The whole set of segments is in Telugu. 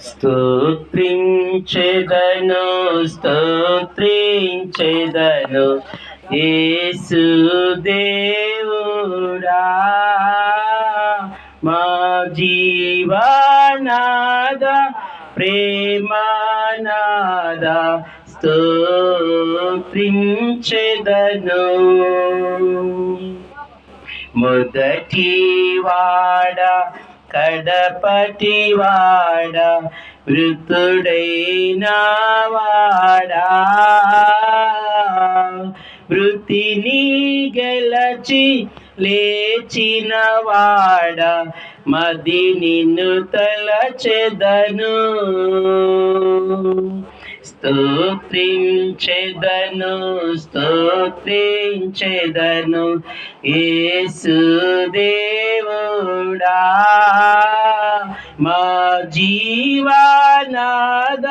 స్తోత్రించెదను స్తోత్రించెదను యేసు దేవుడా. మా జీవనాద ప్రేమనాద స్తోత్రించెదను. మొదటి వాడ కడపటి వాడ మృతుడైన వాడా వృత్తిని గెలచి లేచిన వాడ మది నిన్ను తలచెదను స్తోత్రించెదను స్తోత్రించెదను యేసు దేవుడా. మా జీవనాద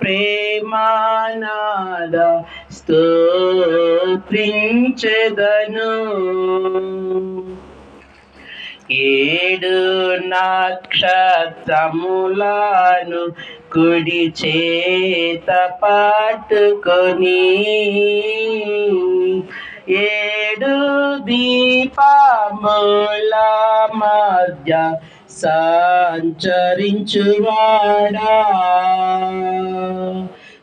ప్రేమానాద స్తోత్రించెదను. ఏడు నక్షత్రములను కుడి చేత పట్టుకొని. ఏడు దీపముల మధ్య సంచరించువాడా.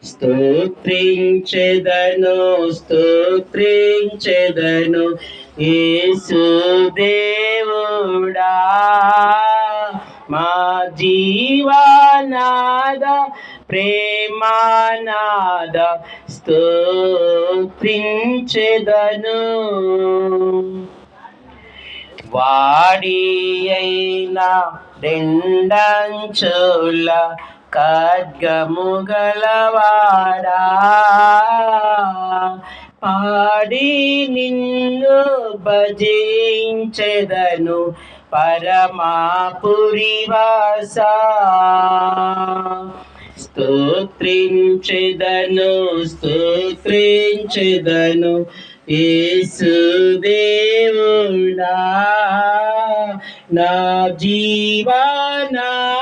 స్తోత్రించెదను స్తోత్రించెదను యేసు దేవుడా మా జీవనాద ప్రేమానాద స్తోత్రించెదను. వాడి అయినా రెండంచుల ఖడ్గముగలవాడా పాడి నిన్ను భజించెదను పరమాపురివాస. స్తోత్రించెదను స్తోత్రించెదను యేసు దేవుడా. నా జీవనా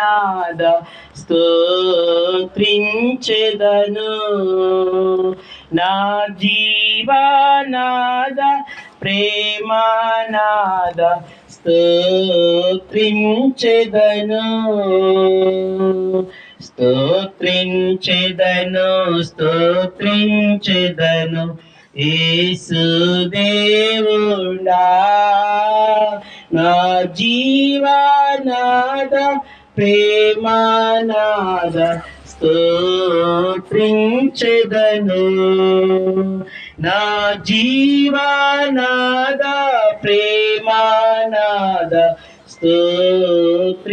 నాద స్తోత్రించెదను. నా జీవనాద ప్రేమనాద స్తోత్రించెదను. స్తోత్రించెదను స్తోత్రించెదను. యేసు దేవుడా నా జీవనాద ప్రేమానాద స్తోత్రించెదను. నా జీవానాద ప్రేమానాద స్తోత్రించెదను.